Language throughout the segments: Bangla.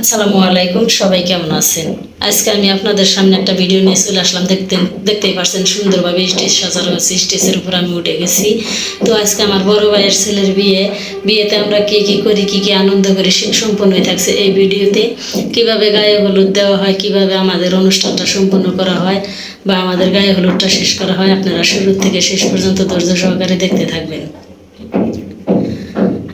আসসালামু আলাইকুম, সবাই কেমন আছেন? আজকে আমি আপনাদের সামনে একটা ভিডিও নিয়ে চলে আসলাম। দেখতে, দেখতেই পারছেন সুন্দরভাবে স্টেজ সাজানো হয়েছে। স্টেজের উপর আমি উঠে গেছি। তো আজকে আমার বড় ভাইয়ের ছেলের বিয়ে। বিয়েতে আমরা কি কি করি, কি কি আনন্দ করি, সে সম্পূর্ণ হয়ে থাকছে এই ভিডিওতে। কীভাবে গায়ে হলুদ দেওয়া হয়, কীভাবে আমাদের অনুষ্ঠানটা সম্পূর্ণ করা হয় বা আমাদের গায়ে হলুদটা শেষ করা হয়, আপনারা শুরু থেকে শেষ পর্যন্ত ধৈর্য সহকারে দেখতে থাকবেন।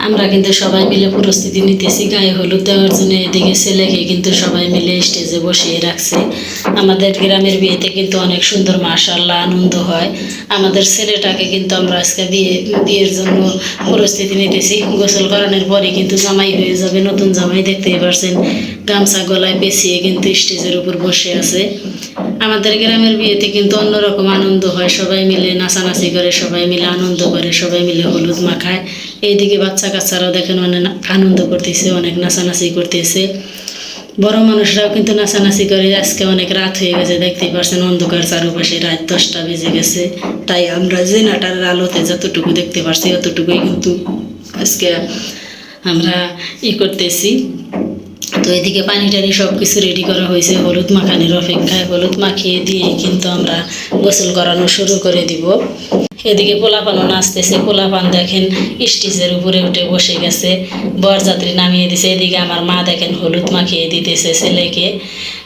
আমরা কিন্তু সবাই মিলে প্রস্তুতি নিতেছি, গায়ে হলুদ দেওয়ার জন্য এদিকে ছেলেকে কিন্তু সবাই মিলে স্টেজে বসিয়ে রাখছে। আমাদের গ্রামের বিয়েতে কিন্তু অনেক সুন্দর মাশাল্লাহ আনন্দ হয়। আমাদের ছেলেটাকে কিন্তু আমরা আজকে বিয়ে, বিয়ের জন্য প্রস্তুতি নিতেছি। গোসল করানোর পরে কিন্তু জামাই হয়ে যাবে, নতুন জামাই দেখতেই পারছেন। গামছা গলায় পেঁচিয়ে কিন্তু স্টেজের উপর বসে আছে। আমাদের গ্রামের বিয়েতে কিন্তু অন্যরকম আনন্দ হয়, সবাই মিলে নাচানাচি করে, সবাই মিলে আনন্দ করে, সবাই মিলে হলুদ মাখায়। এইদিকে বাচ্চা কাচ্চারাও দেখেন অনেক আনন্দ করতেছে, অনেক নাচানাচি করতেছে। বড় মানুষরাও কিন্তু নাচানাচি করে। আজকে অনেক রাত হয়ে গেছে, দেখতেই পারছেন অন্ধকার চারপাশে রাত দশটা বেজে গেছে। তাই আমরা যে নাটার আলোতে যতটুকু দেখতে পারছি, অতটুকুই কিন্তু আজকে আমরা ই করতেছি। তো এদিকে পানি টানি সব কিছু রেডি করা হয়েছে। হলুদ মাখানির অপেক্ষায় হলুদ মাখিয়ে দিয়ে কিন্তু আমরা গোসল করানো শুরু করে দিব। এদিকে পোলাপানও নাচতেছে, পোলাপান দেখেন স্টেজের উপরে উঠে বসে গেছে, বরযাত্রী নামিয়ে দিছে, এদিকে আমার মা দেখেন হলুদ মাখিয়ে দিতেছে ছেলেকে,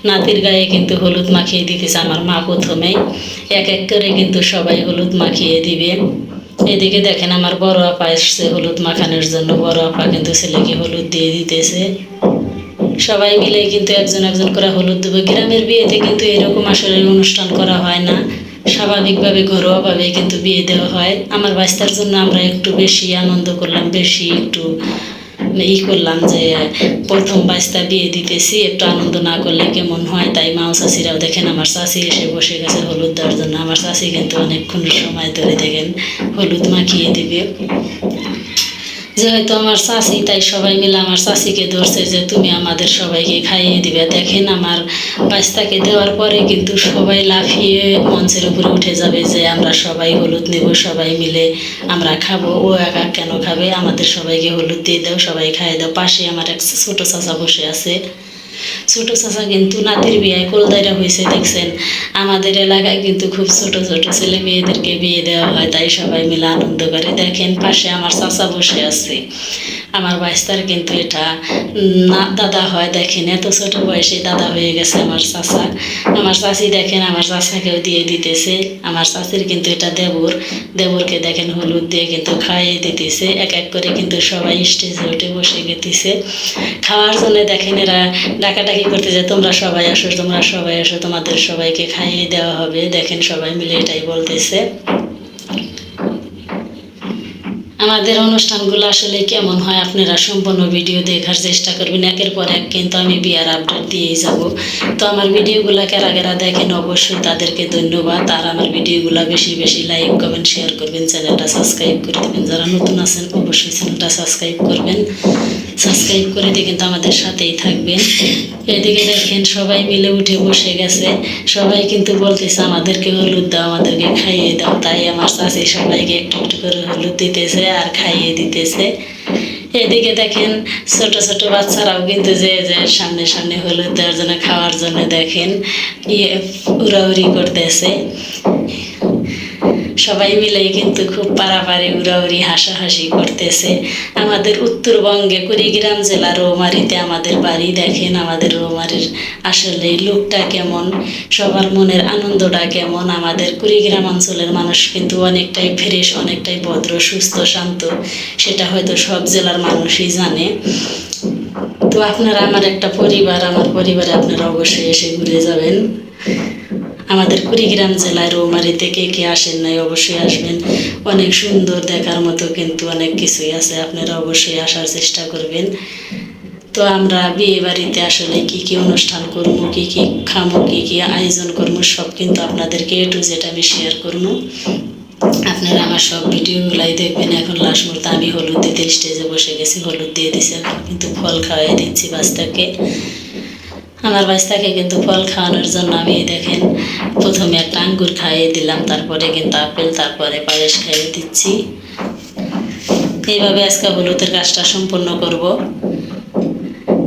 নাতির গায়ে কিন্তু হলুদ মাখিয়ে দিতেছে আমার মা প্রথমেই, এক এক করে কিন্তু সবাই হলুদ মাখিয়ে দিবে। এদিকে দেখেন আমার বড় আপা এসছে হলুদ মাখানোর জন্য, বড় আপা কিন্তু ছেলেকে হলুদ দিয়ে দিতেছে। সবাই মিলে কিন্তু একজন একজন করে হলুদ দেবে। গ্রামের বিয়েতে কিন্তু এরকম আসলে অনুষ্ঠান করা হয় না। স্বাভাবিকভাবে ঘরোয়াভাবে কিন্তু বিয়ে দেওয়া হয়। আমার বাচ্চার জন্য আমরা একটু বেশি আনন্দ করলাম, বেশি একটু ই করলাম যে প্রথম বাচ্চা বিয়ে দিতেছি, একটু আনন্দ না করলে কেমন হয়? তাই মাও চাষিরাও দেখেন, আমার চাষি এসে বসে গেছে হলুদ দেওয়ার জন্য। আমার চাষি কিন্তু অনেকক্ষণ সময় ধরে দেখেন, হলুদ মাখিয়ে দিবে। যেহেতু আমার চাষি তাই সবাই মিলে আমার চাষিকে ধরছে যে তুমি আমাদের সবাইকে খাইয়ে দিবে। দেখেন আমার বাচ্চাকে দেওয়ার পরে কিন্তু সবাই লাফিয়ে মঞ্চের উপরে উঠে যাবে যে আমরা সবাই হলুদ নেব, সবাই মিলে আমরা খাব। ও একা কেন খাবে? আমাদের সবাইকে হলুদ দিয়ে দাও, সবাই খাইয়ে দাও। পাশে আমার এক ছোটো চাচা বসে আছে। ছোট চাচা কিন্তু নাতির বিয়ে কোলদাইরা হয়েছে দেখছেন? আমাদের এলাকায় কিন্তু খুব ছোট ছোট ছেলে মেয়েদেরকে বিয়ে দেওয়া হয়, তাই সবাই মিলে আনন্দ করে। দেখেন, পাশে আমার চাচা বসে আছে। আমার বাইস্তার কিন্তু এটা না, দাদা হয়। দেখেন, এত ছোট বয়সে দাদা হয়ে গেছে আমার চাচা। আমার চাচি দেখেন, আমার চাচাকেও দিয়ে দিতেছে। আমার চাচির কিন্তু এটা দেবর। দেবরকে দেখেন, হলুদ দিয়ে কিন্তু খাইয়ে দিতেছে। এক এক করে কিন্তু সবাই স্টেজে উঠে বসে গেতেছে। খাওয়ার জন্য দেখেন, এরা ডাকাডাকি করতেছে তোমরা সবাই আসো, তোমরা সবাই আসো, তোমাদের সবাইকে খাইয়ে দেওয়া হবে। দেখেন সবাই মিলে এটাই বলতেছে। আমাদের অনুষ্ঠানগুলো আসলে কেমন হয়, আপনারা সম্পূর্ণ ভিডিও দেখার চেষ্টা করবেন। একের পর এক কিন্তু আমি বিয়ার আপডেট দিয়েই যাব। তো আমার ভিডিওগুলো কারা কারা দেখেন অবশ্যই তাদেরকে ধন্যবাদ। আর আমার ভিডিওগুলো বেশি বেশি লাইক, কমেন্ট, শেয়ার করবেন। চ্যানেলটা সাবস্ক্রাইব করে দেবেন। যারা নতুন আছেন, অবশ্যই চ্যানেলটা সাবস্ক্রাইব করবেন। সাবস্ক্রাইব করে দিয়ে কিন্তু আমাদের সাথেই থাকবেন। এদিকে দেখেন সবাই মিলে উঠে বসে গেছে। সবাই কিন্তু বলতেছে, আমাদেরকে হলুদ দাও, আমাদেরকে খাইয়ে দাও। তাই আমার চাষি সবাইকে একটু একটু করে হলুদ দিতেছে আর খাইয়ে দিতেছে। এদিকে দেখেন ছোট ছোট বাচ্চারাও কিন্তু যে যে সামনে সামনে হলুদ দেওয়ার জন্য খাওয়ার জন্য দেখেন ইয়ে উড়াউড়ি করতেছে। সবাই মিলে কিন্তু খুব পারাপারি উড়াউড়ি, হাসাহাসি করতেছে। আমাদের উত্তরবঙ্গে কুড়িগ্রাম জেলার রৌমারিতে আমাদের বাড়ি দেখেন, আমাদের রৌমারির আসলে লুকটা কেমন, সবার মনের আনন্দটা কেমন। আমাদের কুড়িগ্রাম অঞ্চলের মানুষ কিন্তু অনেকটাই ফ্রেশ, অনেকটাই ভদ্র, সুস্থ, শান্ত, সেটা হয়তো সব জেলার মানুষই জানে। তো আপনারা, আমার একটা পরিবার, আমার পরিবারে আপনারা অবশ্যই এসে ঘুরে যাবেন। আমাদের কুড়িগ্রাম জেলায় রৌমারিতে কে কে আসেন নাই, অবশ্যই আসবেন। অনেক সুন্দর দেখার মতো কিন্তু অনেক কিছুই আছে, আপনারা অবশ্যই আসার চেষ্টা করবেন। তো আমরা বিয়ে বাড়িতে আসলে কি কি অনুষ্ঠান করব, কি কি খামো, কি কি আয়োজন করব, সব কিন্তু আপনাদেরকে এ টু যেটা আমি শেয়ার করব। আপনারা আমার সব ভিডিওগুলাই দেখবেন। এখন লাস্ট মুহূর্তে আমি হলুদ দিতে স্টেজে বসে গেছি, হলুদ দিয়ে দিছি কিন্তু ফল খাওয়াই দিচ্ছি বাচ্চাকে। আমার বাচ্চাকে কিন্তু ফল খাওয়ানোর জন্য আমি, দেখেন, প্রথমে একটা আঙ্গুর খাইয়ে দিলাম, তারপরে কিন্তু আপেল, তারপরে পায়েস খাইয়ে দিচ্ছি। এইভাবে আজকে হলুদের কাজটা সম্পূর্ণ করব।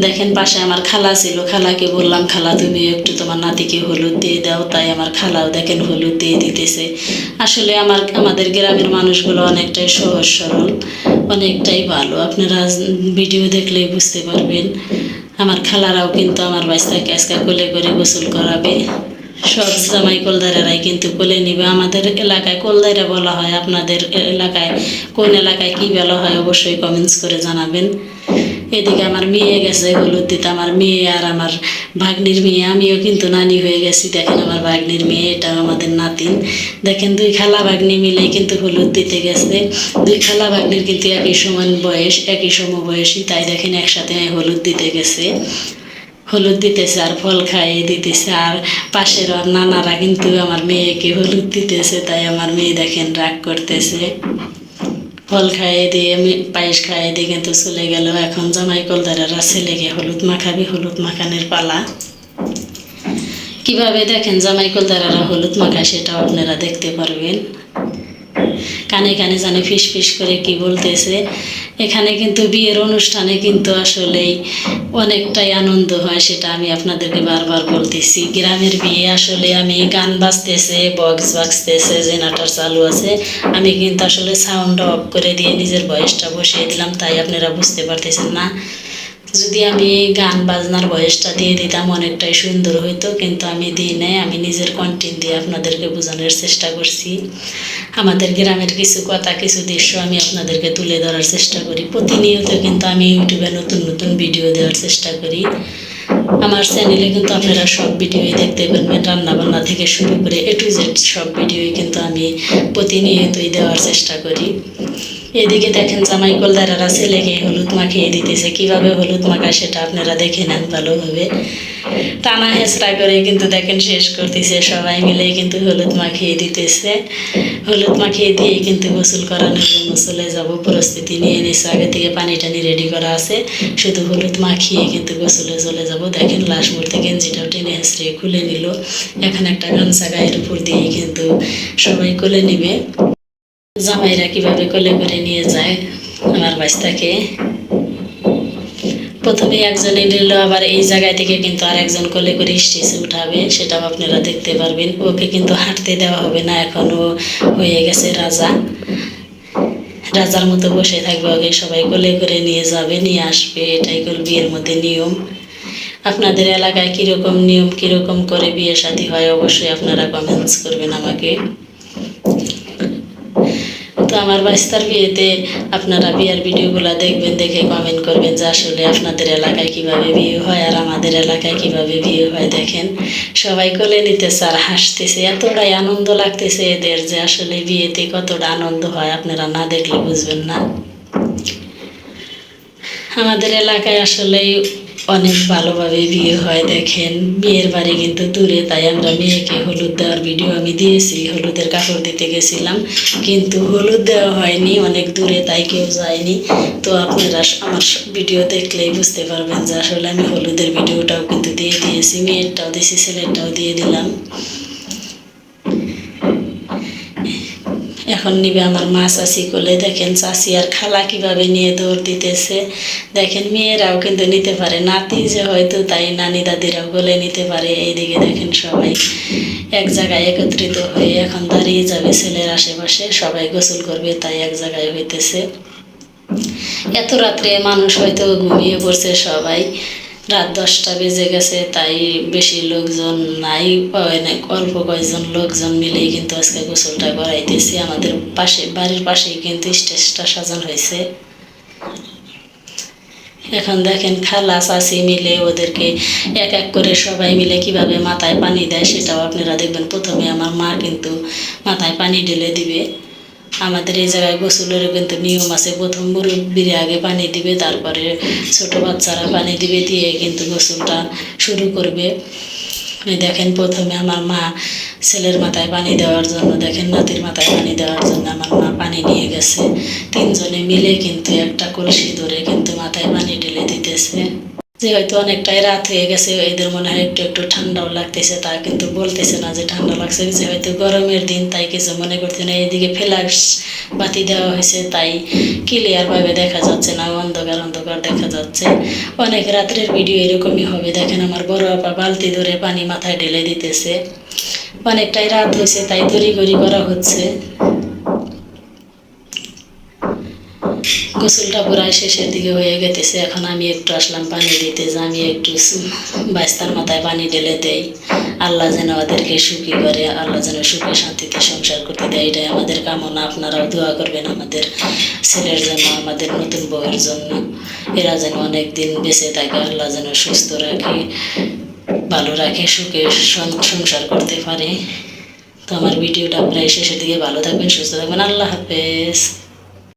দেখেন, পাশে আমার খালা ছিল, খালাকে বললাম, খালা, তুমি একটু তোমার নাতিকে হলুদ দিয়ে দাও। তাই আমার খালাও দেখেন হলুদ দিয়ে দিতেছে। আসলে আমার, আমাদের গ্রামের মানুষগুলো অনেকটাই সহজ সরল, অনেকটাই ভালো। আপনারা ভিডিও দেখলেই বুঝতে পারবেন। আমার খালারাও কিন্তু আমার বাচ্চাকে আজকে কোলে করে গোসল করাবে। সব জামাই কলদারেরাই কিন্তু কোলে নিবে। আমাদের এলাকায় কলদারা বলা হয়, আপনাদের এলাকায় কোন এলাকায় কি বলা হয় অবশ্যই কমেন্টস করে জানাবেন। এদিকে আমার মেয়ে গেছে হলুদ দিতে আমার মেয়ে আর আমার ভাগ্নির মেয়ে। আমিও কিন্তু নানি হয়ে গেছি, দেখেন আমার ভাগ্নির মেয়ে এটা আমাদের নাতিন দেখেন দুই খালা ভাগ্নি মিলেই কিন্তু হলুদ দিতে গেছে। দুই খালা ভাগ্নির কিন্তু একই সমান বয়স, একই সম বয়সী তাই দেখেন একসাথে হলুদ দিতে গেছে। হলুদ দিতেছে আর ফল খাইয়ে দিতেছে, আর পাশের আর নানারা কিন্তু আমার মেয়েকে হলুদ দিতেছে, তাই আমার মেয়ে দেখেন রাগ করতেছে। ফল খাইয়ে দিয়ে, আমি পায়েস খাইয়ে দিয়ে কিন্তু চলে গেল। এখন জামাই কলদারেরা ছেলেকে হলুদ মাখাবি, হলুদ মাখানের পালা। কীভাবে দেখেন জামাই কলদারেরা হলুদ মাখায় সেটাও আপনারা দেখতে পারবেন। কানে কানে জানে ফিস ফিস করে কি বলতেছে। এখানে কিন্তু বিয়ের অনুষ্ঠানে কিন্তু আসলেই অনেকটাই আনন্দ হয়, সেটা আমি আপনাদেরকে বারবার বলতেছি। গ্রামের বিয়ে আসলে আমি গান বাজতেছে, বক্স বাজতেছে, জেনারেটর চালু আছে। আমি কিন্তু আসলে সাউন্ড অফ করে দিয়ে নিজের ভয়েসটা বসিয়ে দিলাম, তাই আপনারা বুঝতে পারতেছেন না। যদি আমি গান বাজনার বয়সটা দিয়ে দিতাম, অনেকটাই সুন্দর হইতো। কিন্তু আমি দিই নাই, আমি নিজের কন্টেন্ট দিয়ে আপনাদেরকে বোঝানোর চেষ্টা করছি। আমাদের গ্রামের কিছু কথা, কিছু দৃশ্য আমি আপনাদেরকে তুলে ধরার চেষ্টা করি। প্রতিনিয়ত কিন্তু আমি ইউটিউবে নতুন নতুন ভিডিও দেওয়ার চেষ্টা করি। আমার চ্যানেলে কিন্তু আপনারা সব ভিডিওই দেখতে পারবেন। রান্নাবান্না থেকে শুরু করে এ টু জেড সব ভিডিওই কিন্তু আমি প্রতিনিয়তই দেওয়ার চেষ্টা করি। এদিকে দেখেন জামাই কলদারারা ছেলেকে হলুদ মাখিয়ে দিতেছে। কীভাবে হলুদ মাখায় সেটা আপনারা দেখে নেন ভালোভাবে। টানা হেঁচড়া করে কিন্তু দেখেন শেষ করতেছে। সবাই মিলে কিন্তু হলুদ মাখিয়ে দিতেছে। হলুদ মাখিয়ে দিয়ে কিন্তু গোসল করানোর জন্য চলে যাব। প্রস্তুতি নিয়ে নিচ্ছে আগে থেকে পানি টানি রেডি করা আছে। শুধু হলুদ মাখিয়ে কিন্তু গোসলে চলে যাব। দেখেন লাশ মুহূর্তে গেঞ্জিটাও টেনে হেঁচড়ে খুলে নিল। এখন একটা গামছা গায়ের উপর দিয়ে কিন্তু সবাই কোলে নিবে। জামাইরা কীভাবে কোলে করে নিয়ে যায় আমার বাচ্চাকে। প্রথমে একজনে নিল, আবার এই জায়গায় থেকে কিন্তু আর একজন কোলে করে স্টেজে উঠাবে, সেটাও আপনারা দেখতে পারবেন। ওকে কিন্তু হাঁটতে দেওয়া হবে না এখনও হয়ে গেছে রাজা। রাজার মতো বসে থাকবে, ওকে সবাই কোলে করে নিয়ে যাবে, নিয়ে আসবে, এটাই করে বিয়ের মধ্যে নিয়ম। আপনাদের এলাকায় কীরকম নিয়ম, কীরকম করে বিয়ে শাদী হয়, অবশ্যই আপনারা কমেন্টস করবেন আমাকে। তো আমার বাস্তার বিয়েতে আপনারা বিয়ের ভিডিওগুলো দেখবেন, দেখে কমেন্ট করবেন যে আসলে আপনাদের এলাকায় কীভাবে বিয়ে হয় আর আমাদের এলাকায় কীভাবে বিয়ে হয় দেখেন। সবাই কোলে নিতেছে আর হাসতেছে, এতটাই আনন্দ লাগতেছে এদের যে আসলে বিয়েতে কতটা আনন্দ হয়, আপনারা না দেখলে বুঝবেন না। আমাদের এলাকায় আসলেই অনেক ভালোভাবে বিয়ে হয়, দেখেন। বিয়ের বাড়ি কিন্তু দূরে, তাই আমরা মেয়েকে হলুদ দেওয়ার ভিডিও আমি দিয়েছি, হলুদের কাপড় দিতে গেছিলাম। কিন্তু হলুদ দেওয়া হয়নি, অনেক দূরে, তাই কেউ যায়নি। তো আপনারা আমার ভিডিও দেখলেই বুঝতে পারবেন যে আসলে আমি হলুদের ভিডিওটাও কিন্তু দিয়ে দিয়েছি, মেয়েরটাও দিয়েছি, ছেলেরটাও দিয়ে দিলাম। এখন নিবে আমার মা চাষি কোলে দেখেন চাষি আর খালা কীভাবে নিয়ে দৌড় দিতেছে। দেখেন মেয়েরাও কিন্তু নিতে পারে, নাতি যে হয়তো তাই নানি দাদিরাও কোলে নিতে পারে। এইদিকে দেখেন সবাই এক জায়গায় একত্রিত হয়ে এখন দাঁড়িয়ে যাবে ছেলের আশেপাশে, সবাই গোসল করবে তাই এক জায়গায় হইতেছে। এত রাত্রে মানুষ হয়তো ঘুমিয়ে পড়ছে সবাই। রাত দশটা বেজে গেছে, তাই বেশি লোকজন নাই অনেক অল্প কয়েকজন লোকজন মিলেই কিন্তু আজকে গোসলটা করাইতেছি। আমাদের পাশে, বাড়ির পাশেই কিন্তু স্টেজটা সাজানো হয়েছে। এখন দেখেন খালা চাষি মিলে ওদেরকে এক এক করে সবাই মিলে কীভাবে মাথায় পানি দেয় সেটাও আপনারা দেখবেন। প্রথমে আমার মা কিন্তু মাথায় পানি ঢেলে দিবে। আমাদের এই জায়গায় গোসলেরও কিন্তু নিয়ম আছে। প্রথম মুরব্বীরে আগে পানি দিবে, তারপরে ছোট বাচ্চারা পানি দিবে দিয়ে কিন্তু গোসলটা শুরু করবে। দেখেন প্রথমে আমার মা ছেলের মাথায় পানি দেওয়ার জন্য, দেখেন নাতির মাথায় পানি দেওয়ার জন্য আমার মা পানি নিয়ে গেছে। তিনজনে মিলে কিন্তু একটা কলসি ধরে কিন্তু মাথায় পানি ঢেলে দিতেছে। যে হয়তো অনেকটাই রাত হয়ে গেছে, এদের মনে হয় একটু একটু ঠান্ডাও লাগতেছে তা কিন্তু বলতেছে না যে ঠান্ডা লাগছে যে হয়তো গরমের দিন, তাই কিছু মনে করছে না। এইদিকে ফ্ল্যাশ বাতি দেওয়া হয়েছে, তাই ক্লিয়ারভাবে দেখা যাচ্ছে না, অন্ধকার অন্ধকার দেখা যাচ্ছে। অনেক রাত্রের ভিডিও এরকমই হবে, দেখেন আমার বড় আপা বালতি ধরে পানি মাথায় ঢেলে দিতেছে। অনেকটাই রাত হয়েছে, তাই তড়িঘড়ি করা হচ্ছে। গোসলটা প্রায় শেষের দিকে হয়ে গেতেছে। এখন আমি একটু আসলাম পানি দিতে, যে আমি একটু বাস্তার মাথায় পানি ঢেলে দেই। আল্লাহ যেন ওদেরকে সুখী করে, আল্লাহ যেন সুখে শান্তিতে সংসার করতে দেয়, এটাই আমাদের কামনা। আপনারাও দোয়া করবেন আমাদের ছেলের জন্য, আমাদের নতুন বউয়ের জন্য। এরা যেন অনেক দিন বেঁচে থাকে, আল্লাহ যেন সুস্থ রাখে, ভালো রাখে, সুখে সংসার করতে পারে। তো আমার ভিডিওটা প্রায় শেষের দিকে, ভালো থাকবেন, সুস্থ থাকবেন। আল্লাহ হাফেজ।